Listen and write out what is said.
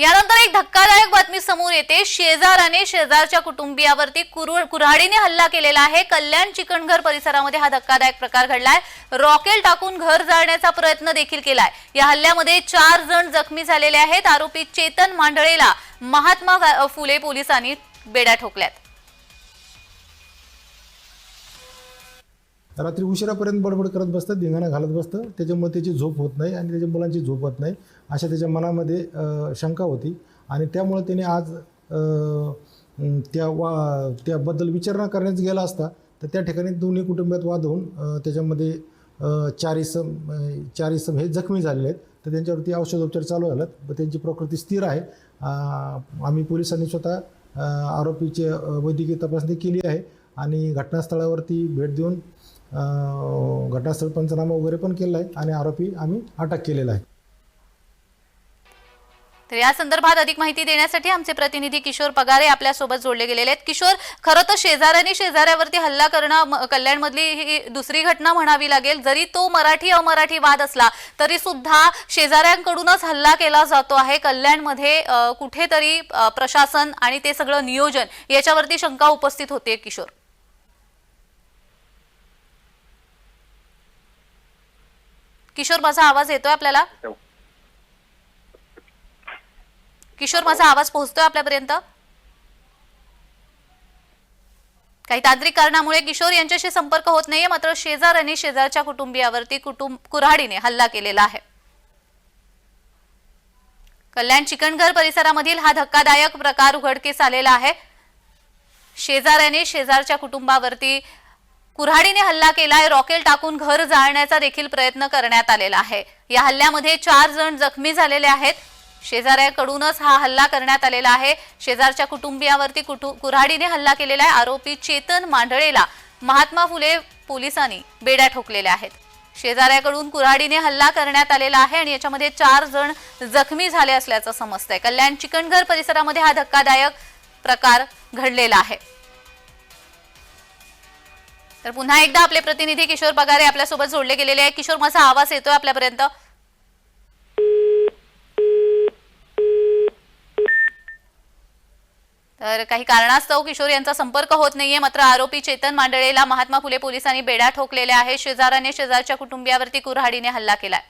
यानंतर एक धक्कादायक बातमी समोर येते. शेजाराने शेजारच्या कुटुंबियावरती कुऱ्हाडीने हल्ला केलेला आहे. कल्याण चिकणघर परिसरामध्ये हा धक्कादायक प्रकार घडलाय. रॉकेल टाकून घर जाळण्याचा प्रयत्न देखील केलाय. या हल्ल्यामध्ये चार जण जखमी झालेले आहेत. आरोपी चेतन मांडळेला महात्मा फुले पोलिसांनी बेड्या ठोकल्यात. रात्री उशिरापर्यंत बडबड करत बसतं धिंगाणा घालत बसतं त्याच्यामुळे त्याची झोप होत नाही आणि त्याच्या मुलांची झोप होत नाही. अशा त्याच्या मनामध्ये शंका होती. आणि त्यामुळे त्याने आज त्या वा त्याबद्दल विचारणा करण्यास गेला असता तर त्या ठिकाणी दोन्ही कुटुंबात वाद होऊन त्याच्यामध्ये चारिसम चारिसम चार हे जखमी झालेले आहेत. तर त्यांच्यावरती औषधोपचार चालू झालेत. व त्यांची प्रकृती स्थिर आहे. आम्ही पोलिसांनी स्वतः आरोपीची वैद्यकीय तपासणी केली आहे. आणि घटनास्थळावरती भेट देऊन घटनास्थळ पंचनामा वगैरे पण केला आहे आणि आरोपी आम्ही अटक केलेला आहे. तर या संदर्भात अधिक माहिती देण्यासाठी आमचे प्रतिनिधी किशोर पगारे आपल्यासोबत जोडले गेलेले आहेत. किशोर खरं तर शेजाऱ्याने शेजाऱ्यावरती हल्ला करणं कल्याणमधली ही दुसरी घटना म्हणावी लागेल. जरी तो मराठी अमराठी वाद असला तरी सुद्धा शेजाऱ्यांकडूनच हल्ला केला जातो आहे. कल्याणमध्ये कुठेतरी प्रशासन आणि ते सगळं नियोजन याच्यावरती शंका उपस्थित होते किशोर. किशोर माझा आवाज येतोय आपल्याला? किशोर माझा आवाज पोहोचतोय आपल्यापर्यंत? काही तांत्रिक कारणामुळे किशोर यांच्याशी संपर्क होत नाहीये मात्र शेजाऱ्यांनी शेजारच्या कुटुंबियावरती कुटुंब कुऱ्हाडीने हल्ला केलेला आहे. कल्याण चिकणघर परिसरामधील हा धक्कादायक प्रकार उघडकीस आलेला आहे. शेजाऱ्याने शेजारच्या कुटुंबावरती कुऱ्हाडीने हल्ला केलाय रॉकेल टाकून घर जाळण्याचा देखील प्रयत्न करण्यात आलेला आहे. या हल्ल्यामध्ये चार जण जखमी झालेले आहेत. शेजाऱ्याकडूनच हा हल्ला करण्यात आलेला आहे. शेजारच्या कुटुंबियावरती कुटु कुऱ्हाडीने हल्ला केलेला आहे. आरोपी चेतन मांडळेला महात्मा फुले पोलिसांनी बेड्या ठोकलेल्या आहेत. शेजाऱ्याकडून कुऱ्हाडीने हल्ला करण्यात आलेला आहे आणि याच्यामध्ये चार जण जखमी झाले असल्याचं समजतंय. कल्याण चिकणघर परिसरामध्ये हा धक्कादायक प्रकार घडलेला आहे. तर पुन्हा एकदा आपले प्रतिनिधी किशोर पगारे आपल्यासोबत जोडले गेलेले आहे किशोर माझा आवाज येतोय आपल्यापर्यंत? तर काही कारणास्तव किशोर यांचा संपर्क होत नाहीये. मात्र आरोपी चेतन मांडळेला महात्मा फुले पोलिसांनी बेड्या ठोकलेल्या आहे शेजाराने शेजारच्या कुटुंबियावरती कुऱ्हाडीने हल्ला केलाय.